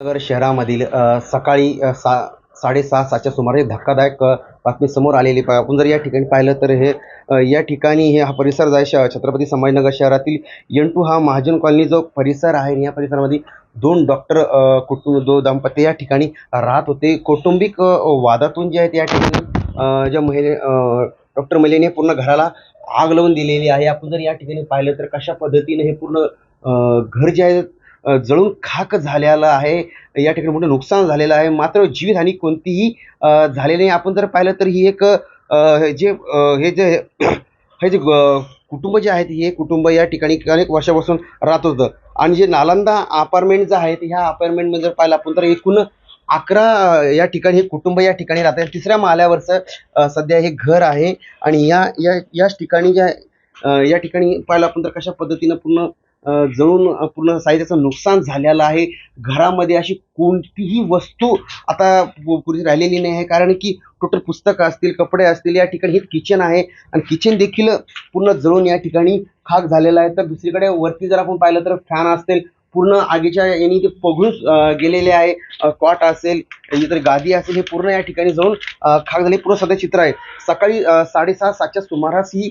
नगर शहरामधील सकाळी सा साडेसहा सातच्या सुमारे धक्कादायक बातमी समोर आलेली पा आपण जर या ठिकाणी पाहिलं तर हे या ठिकाणी हे हा परिसर जाय आहे श छत्रपती संभाजीनगर शहरातील यंटू हा महाजन कॉलनी जो परिसर आहे या परिसरामध्ये दोन डॉक्टर कुटुंब दो दाम्पत्य या ठिकाणी राहत होते. कौटुंबिक वादातून जे आहेत या ठिकाणी ज्या महिले डॉक्टर महिलेने पूर्ण घराला आग लावून दिलेली आहे. आपण जर या ठिकाणी पाहिलं तर कशा पद्धतीने हे पूर्ण घर जे आहे जळून खाक झालेलं आहे. या ठिकाणी मोठं नुकसान झालेलं आहे. मात्र जीवितहानी कोणतीही झालेली नाही. आपण जर पाहिलं तर ही एक हे जे हे जे हे जे कुटुंब जे आहेत हे कुटुंब या ठिकाणी अनेक वर्षापासून राहत होतं. आणि जे नालंदा अपार्टमेंट जे आहेत ह्या अपार्टमेंटमध्ये जर पाहिलं आपण तर एकूण अकरा या ठिकाणी हे कुटुंब या ठिकाणी राहतात. तिसऱ्या माल्यावरचं सध्या हे घर आहे. आणि या या याच ठिकाणी ज्या या ठिकाणी पाहिलं आपण तर कशा पद्धतीनं पूर्ण जळून पूर्ण साहित्याचं नुकसान झालेलं आहे. घरामध्ये अशी कोणतीही वस्तू आता पुरेशी पुढे राहिलेली नाही आहे. कारण की टोटल पुस्तकं असतील कपडे असतील या ठिकाणी हे किचन आहे. आणि किचन देखील पूर्ण जळून या ठिकाणी खाक झालेलं आहे. तर दुसरीकडे वरती जर आपण पाहिलं तर फॅन असतील पूर्ण आगीच्या याने ते पगळून अ, गेलेले आहे. कॉट असेल इतर गादी असेल हे पूर्ण या ठिकाणी जाऊन खाक झाले पूर्ण सध्या चित्र आहे. सकाळी साडेसहा सातच्या सुमारास ही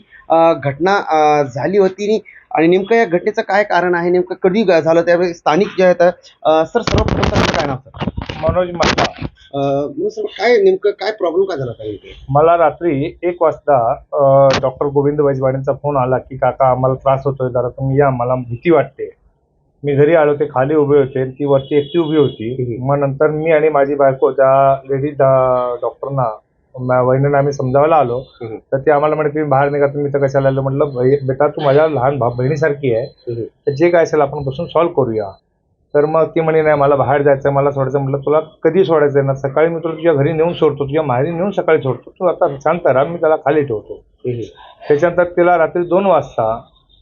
घटना झाली होती आणि- नेमकं या घटनेचं काय कारण आहे नेमकं कधी झालं त्यावेळी स्थानिक जे आहेत सर सर्वप्रथम काय नाव सर? मनोज मल्ला सर काय नेमकं काय प्रॉब्लेम काय झाला काय? मला रात्री एक वाजता डॉक्टर गोविंद वैजवाडेंचा फोन आला की काका आम्हाला त्रास होतोय जरा तुम्ही या मला भीती वाटते. मी घरी आलो ते खाली उभे होते ती वरती एकटी उभी होती. मग नंतर मी आणि माझी बायको त्या लेडीज डॉक्टरना वहिनींना आम्ही समजावायला आलो. तर ते आम्हाला म्हणे तुम्ही बाहेर निघा तुम्ही तर कशाला आलो म्हटलं "भै- बेटा तू माझ्या लहान भाऊ बहिणीसारखी आहे. तर जे काय असेल आपण बसून सॉल्व्ह करूया तर मग ती म्हणे नाही मला बाहेर जायचं मला सोडायचं म्हटलं तुला कधी सोडायचं आहे ना सकाळी मी तुला तुझ्या घरी नेऊन सोडतो तुझ्या माहेरी नेऊन सकाळी सोडतो तू आता शांत राहा मी त्याला खाली ठेवतो. त्याच्यानंतर तिला रात्री दोन वाजता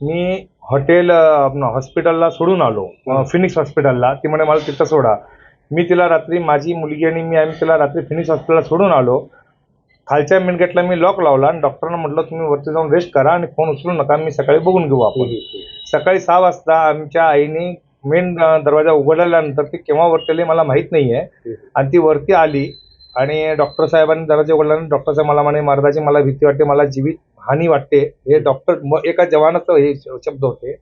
मी हॉटेल हॉस्पिटलला सोडून आलो. फिनिक्स हॉस्पिटलला ती म्हणे मला तिथं सोडा. मी तिला रात्री माझी मुलगी आणि मी आम्ही तिला रात्री फिनिक्स हॉस्पिटलला सोडून आलो. खालच्या मेनगेटला मी लॉक लावला आणि डॉक्टरना म्हटलं तुम्ही वरती जाऊन रेस्ट करा आणि फोन उचलू नका. मी सकाळी बघून घेऊ आपण. सकाळी सहा वाजता आमच्या आईने मेन दरवाजा उघडल्यानंतर ती केव्हा वरती आली मला माहीत नाही आहे आणि ती वरती आली आणि डॉक्टर साहेबांनी दरवाजा उघडल्यानंतर डॉक्टर साहेब मला म्हणे महाराजाची मला भीती वाटते. मला जीवित हानी वाटते. हे डॉक्टर मग एका जवानाचं हे शब्द होते.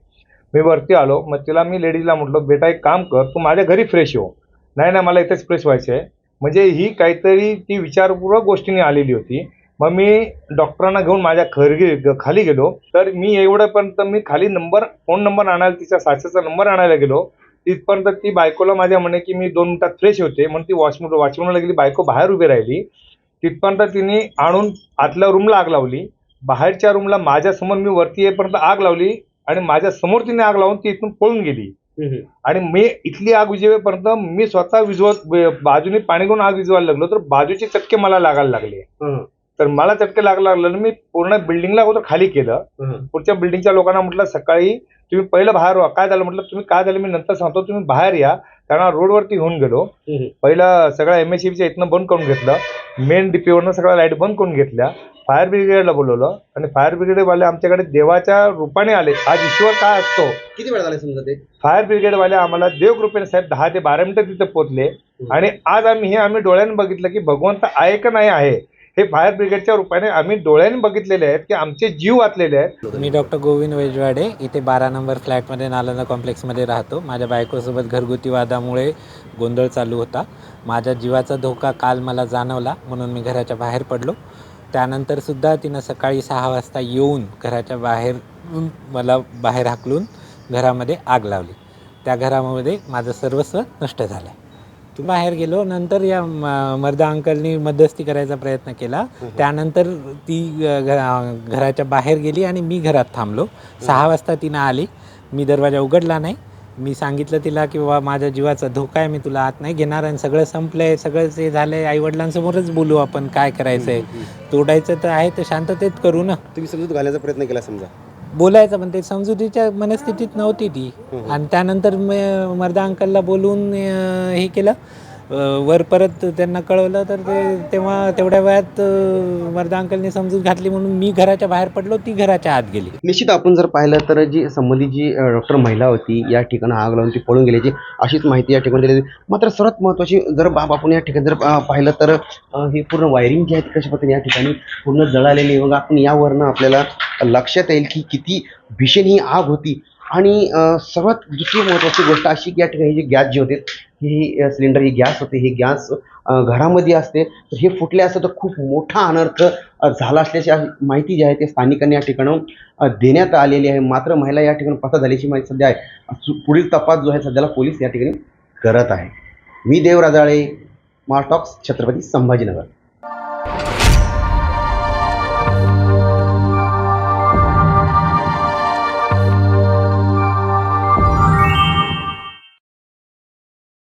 मी वरती आलो. मग तिला मी लेडीजला म्हटलं बेटा एक काम कर तू माझ्या घरी फ्रेश हो. नाही नाही मला इथेच फ्रेश व्हायचं आहे म्हणजे ही काहीतरी ती विचारपूर्वक गोष्टीने आलेली होती. मग मी डॉक्टरांना घेऊन माझ्या खरगी खाली गेलो. तर मी एवढ्यापर्यंत मी खाली नंबर फोन नंबर आणायला तिच्या सासूचा नंबर आणायला गेलो. तिथपर्यंत ती बायकोला माझ्या म्हणे की मी दोन मिनटात फ्रेश होते. म्हणून ती वॉशरूम वॉशरूमला गेली. बायको बाहेर उभी राहिली. तिथपर्यंत तिने आणून आतल्या रूमला आग लावली. बाहेरच्या रूमला माझ्यासमोर मी वरती येईपर्यंत आग लावली आणि माझ्यासमोर तिने आग लावून ती इथून पळून गेली. आणि मी इथली आग विझेपर्यंत मी स्वतः विझवत ब- बाजूने पाणी घेऊन आग विझवायला लागलो तर बाजूचे चटके मला लागायला लागले. तर मला चटके लागायला लागले आणि मी पूर्ण बिल्डिंगला अगोदर खाली केलं. पुढच्या बिल्डिंगच्या लोकांना म्हटलं सकाळी तुम्ही पहिलं बाहेर व्हा काय झालं म्हटलं तुम्ही काय झालं मी नंतर सांगतो तुम्ही बाहेर या त्यांना रोडवरती घेऊन गेलो. पहिलं सगळ्या एम एस इथनं बंद करून घेतलं मेन डीपीवरनं सगळ्या लाइट बंद करून घेतल्या फायर ब्रिगेडला बोलवलं आणि फायर ब्रिगेडवाले आमच्याकडे देवाच्या रूपाने आले. आज ईश्वर काय असतो? किती वेळ झाला समजा ते? फायर ब्रिगेडवाले आम्हाला देवकृपेने साहेब दहा ते बारा मिनिटं तिथे पोहोचले. आणि आज आम्ही हे आम्ही डोळ्याने बघितलं की भगवंत आहे का नाही आहे? हे फायर ब्रिगेडच्या रूपाने आम्ही डोळ्याने बघितलेले आहेत की आमचे जीव वाचलेले आहेत. मी डॉक्टर गोविंद वेजवाडे इथे बारा नंबर फ्लॅटमध्ये नालंदा कॉम्प्लेक्समध्ये राहतो. माझ्या बायकोसोबत घरगुती वादामुळे गोंधळ चालू होता. माझ्या जीवाचा धोका काल मला जाणवला म्हणून मी घराच्या बाहेर पडलो. त्यानंतरसुद्धा तिनं सकाळी सहा वाजता येऊन घराच्या बाहेर मला बाहेर हाकलून घरामध्ये आग लावली. त्या घरामध्ये माझं सर्वस्व नष्ट झालं. तू बाहेर गेलो नंतर या मर्दा अंकलनी मध्यस्थी करायचा प्रयत्न केला. त्यानंतर ती घराच्या बाहेर गेली आणि मी घरात थांबलो. सहा वाजता तिनं आली. मी दरवाजा उघडला नाही. मी सांगितलं तिला की बाबा माझ्या जीवाचा धोका आहे मी तुला आत नाही घेणार आणि सगळं संपलंय सगळं जे झालंय आईवडिलांसमोरच बोलू आपण काय करायचंय. तोडायचं तर आहे तर शांततेत करू ना. तुम्ही समजूत घालण्याचा प्रयत्न केला समजा. बोलायचं पण ते समजुतीच्या मनस्थितीत नव्हती ती. आणि त्यानंतर मर्दा अंकलला बोलून हे केलं. वर परत त्यांना कळवलं तर ते तेव्हा तेवढ्या वेळात अ, वरदा अंकलने घातली म्हणून मी घराच्या बाहेर पडलो ती घराच्या आत गेली. निश्चित आपण जर पाहिलं तर जी संबंधित जी डॉक्टर महिला होती या ठिकाणी आग लावून ती पळून गेल्याची अशीच माहिती या ठिकाणी दिली. होती. मात्र सर्वात महत्त्वाची जर बाब आपण या ठिकाणी जर पाहिलं तर ही पूर्ण वायरिंग जी आहे ती कशा पद्धतीने या ठिकाणी पूर्ण जळालेली मग आपण यावरनं आपल्याला लक्षात येईल की किती भीषण ही आग होती. आणि सर्वात दुसरी महत्त्वाची गोष्ट अशी की या ठिकाणी जे गॅस जे होते ही सिलेंडर ही गॅस होते. ही गॅस घरामध्ये असते. तर हे फुटले असतं तर खूप मोठा अनर्थ झाला असल्याची माहिती जी आहे ते स्थानिकांनी या ठिकाणी देण्यात आलेली आहे. मात्र महिला या ठिकाणी पता झाल्याची माहिती सध्या आहे. पुढील तपास जो आहे सध्याला पोलीस या ठिकाणी करत आहे. मी देव राजाळे मार्टॉक्स छत्रपती संभाजीनगर.